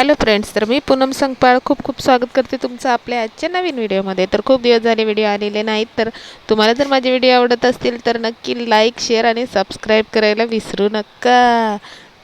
Hello friends तर मी पूनम संगपाळ खूप खूप स्वागत करते तुमचं आपल्या आजच्या नवीन व्हिडिओमध्ये. तर खूप दिवस झाले व्हिडिओ आलेले नाहीत तर तुम्हाला जर माझे व्हिडिओ आवडत असतील तर नक्की लाईक शेअर आणि सबस्क्राईब करायला विसरू नका.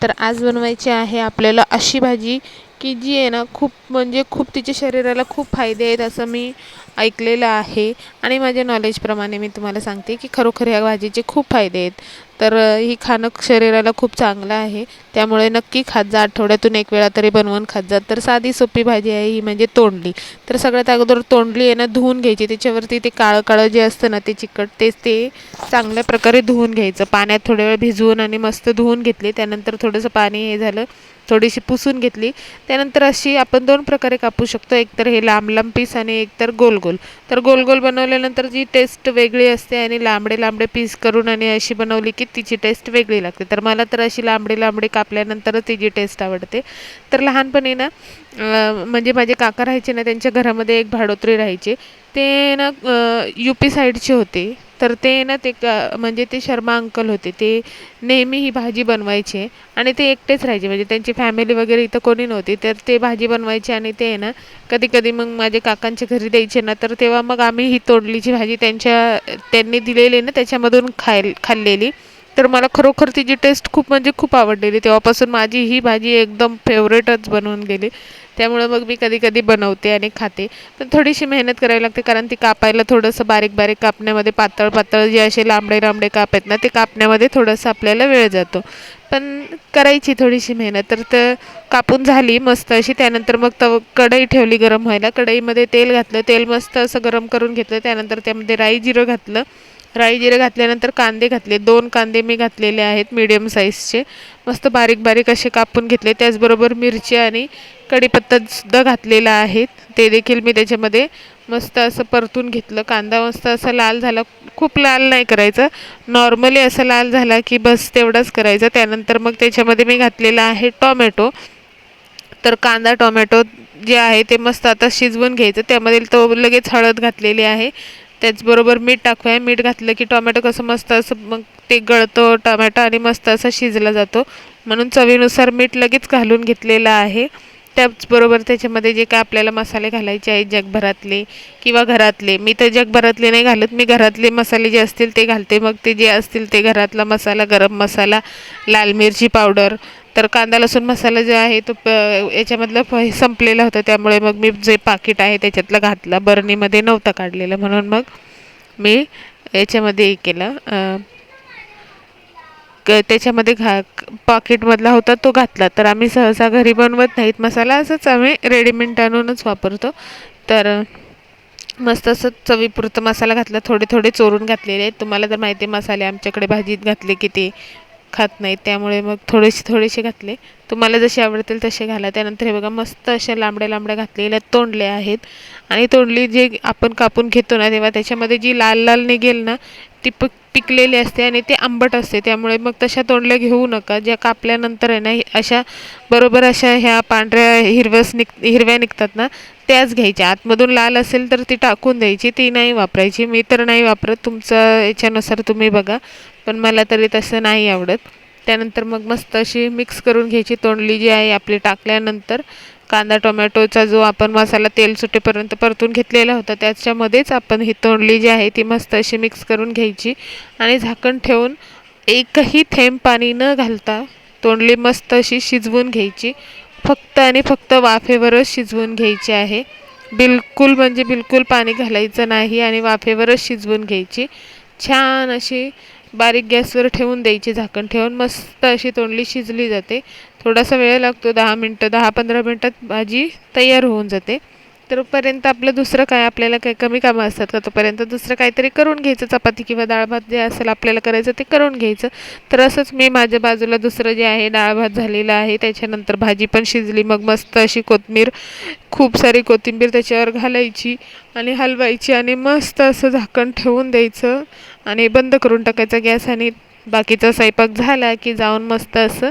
तर आज बनवायची आहे आपल्याला अशी भाजी की जी आहे ना खूप म्हणजे खूप तिच्या शरीराला खूप फायदे आहेत असं मी ऐकलेलं आहे. आणि माझ्या नॉलेजप्रमाणे मी तुम्हाला सांगते की खरोखर ह्या भाजीचे खूप फायदे आहेत. तर ही खाणं शरीराला खूप चांगलं आहे. त्यामुळे नक्की खात जा. आठवड्यातून एक वेळा तरी बनवून खात जा. तर साधी सोपी भाजी आहे ही म्हणजे तोंडली. तर सगळ्यात अगोदर तोंडली आहे ना धुवून घ्यायची. त्याच्यावरती ते काळं काळं जे असतं ना ते चिकट तेच ते चांगल्या प्रकारे धुवून घ्यायचं. पाण्यात थोड्या वेळ भिजवून आणि मस्त धुवून घेतली. त्यानंतर थोडंसं पाणी हे झालं थोडीशी पुसून घेतली. त्यानंतर अशी आपण दोन प्रकारे कापू शकतो. एकतर हे लांब लांब पीस आणि एकतर गोल गोल तर गोल गोल बनवल्यानंतर जी टेस्ट वेगळी असते आणि लांबडे लांबडे पीस करून आणि अशी बनवली की तिची टेस्ट वेगळी लागते. तर मला तर अशी लांबडी लांबडी कापल्यानंतरच तिची टेस्ट आवडते. तर लहानपणी ना म्हणजे माझे काका राहायचे ना त्यांच्या घरामध्ये एक भाडोत्री राहायचे. ते ना यू पी साईडचे होते. तर ते ना ते म्हणजे ते शर्मा अंकल होते. ते नेहमी ही भाजी बनवायचे आणि ते एकटेच राहायचे. म्हणजे त्यांची फॅमिली वगैरे इथं कोणी नव्हती. तर ते भाजी बनवायचे आणि ते ना कधी कधी मग माझे काकांच्या घरी द्यायचे ना तर तेव्हा मग आम्ही ही तोडलीची भाजी त्यांच्या त्यांनी दिलेली ना त्याच्यामधून खाय खाल्लेली. तर मला खरोखर तिची टेस्ट खूप म्हणजे खूप आवडलेली. तेव्हापासून माझी ही भाजी एकदम फेवरेटच बनवून गेली. त्यामुळं मग मी कधी कधी बनवते आणि खाते. पण थोडीशी मेहनत करावी लागते कारण ती कापायला थोडंसं बारीक बारीक कापण्यामध्ये पातळ पातळ जे असे लांबडे लांबडे काप आहेत ना ते कापण्यामध्ये थोडंसं आपल्याला वेळ जातो. पण करायची थोडीशी मेहनत. तर तर कापून झाली मस्त अशी. त्यानंतर मग तव कढई ठेवली गरम व्हायला. कढईमध्ये तेल घातलं. तेल मस्त असं गरम करून घेतलं. त्यानंतर त्यामध्ये राई जिरं घातलं. राई जिरे घातल्यानंतर कांदे घातले. दोन कांदे मी घातलेले आहेत मीडियम साईजचे मस्त बारीक बारीक असे कापून घेतले. त्याचबरोबर मिरची आणि कढीपत्तासुद्धा घातलेला आहेत ते देखील मी त्याच्यामध्ये मस्त असं परतून घेतलं. कांदा मस्त असा लाल झाला. खूप लाल नाही करायचं. नॉर्मली असा लाल झाला की बस तेवढाच करायचा. त्यानंतर मग त्याच्यामध्ये मी घातलेला आहे टॉमॅटो. तर कांदा टॉमॅटो जे आहे ते मस्त आता शिजवून घ्यायचं. त्यामध्ये तो लगेच हळद घातलेली आहे. त्याचबरोबर मीठ टाकूया. मीठ घातलं की टोमॅटो कसं मस्त असं मग ते गळतो टोमॅटो आणि मस्त असं शिजला जातो. म्हणून चवीनुसार मीठ लगेच घालून घेतलेलं आहे. त्याचबरोबर त्याच्यामध्ये जे काय आपल्याला मसाले घालायचे आहेत जगभरातले किंवा घरातले. मी तर जगभरातले नाही घालत. मी घरातले मसाले जे असतील ते घालते. मग ते जे असतील ते घरातला मसाला गरम मसाला लाल मिरची पावडर तर कांदा लसूण मसाला जो आहे तो प याच्यामधलं फ संपलेला होता. त्यामुळे मग मी जे पाकिट आहे त्याच्यातलं घातलं. बरणीमध्ये नव्हतं काढलेलं. म्हणून मग मी याच्यामध्ये हे केलं. क त्याच्यामध्ये घा पॉकेटमधला होता तो घातला. तर आम्ही सहसा घरी बनवत नाहीत. मसाला असंच आम्ही रेडीमेड आणूनच वापरतो. तर मस्त असं चवीपुरतं मसाला घातला. थोडे थोडे चोरून घातलेले आहेत. तुम्हाला जर माहिती आहे मसाले आमच्याकडे भाजीत घातले की ते खात नाहीत त्यामुळे मग थोडेसे थोडेसे घातले. तुम्हाला जसे आवडतील तसे घाला. त्यानंतर हे बघा मस्त अशा लांबड्या लांबड्या घातलेल्या तोंडल्या आहेत. आणि तोंडली जे आपण कापून घेतो ना तेव्हा त्याच्यामध्ये जी लाल लाल निघेल ना ती पिक पिकलेली असते आणि ते आंबट असते. त्यामुळे मग तशा तोंडल्या घेऊ नका. ज्या कापल्यानंतर आहे ना अशा बरोबर अशा ह्या पांढऱ्या हिरव्यास निघ हिरव्या निघतात ना त्याच घ्यायच्या. आतमधून लाल असेल तर ती टाकून द्यायची. ती नाही वापरायची. मी तर नाही वापरत. तुमचं याच्यानुसार तुम्ही बघा. पण मला तरी तसं नाही आवडत. त्यानंतर मग मस्त अशी मिक्स करून घ्यायची. तोंडली जी आहे आपली टाकल्यानंतर कांदा टोमॅटोचा जो आपण मसाला तेल सुटेपर्यंत परतून घेतलेला होता त्याच्यामध्येच आपण ही तोंडली जी आहे ती मस्त अशी मिक्स करून घ्यायची. आणि झाकण ठेवून एकही थेंब पाणी न घालता तोंडली मस्त अशी शिजवून घ्यायची. फक्त आणि फक्त वाफेवरच शिजवून घ्यायची आहे. बिलकुल म्हणजे बिलकुल पाणी घालायचं नाही आणि वाफेवरच शिजवून घ्यायची. छान अशी बारीक गॅसवर ठेवून द्यायची झाकण. ठेवून मस्त अशी तोंडली शिजली जाते. थोडासा वेळ लागतो दहा मिनटं दहा पंधरा मिनटात भाजी तयार होऊन जाते. तोपर्यंत आपलं दुसरं काय? आपल्याला काही कमी कामं असतात का? तोपर्यंत दुसरं काहीतरी करून घ्यायचं. चपाती किंवा डाळ भात जे असेल आपल्याला करायचं ते करून घ्यायचं. तर असंच मी माझ्या बाजूला दुसरं जे आहे डाळ भात झालेलं आहे. त्याच्यानंतर भाजी पण शिजली. मग मस्त अशी कोथिंबीर खूप सारी कोथिंबीर त्याच्यावर घालायची आणि हलवायची आणि मस्त असं झाकण ठेवून द्यायचं आणि बंद करून टाकायचा गॅस आणि बाकीचा स्वयंपाक झाला की जाऊन मस्त असं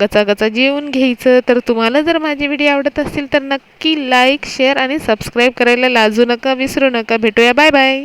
गचागचा जेवून घ्यायचं. तर तुम्हाला जर माझे व्हिडिओ आवडत असतील तर नक्की लाईक शेअर आणि सबस्क्राईब करायला लाजू नका विसरू नका. भेटूया. Bye bye.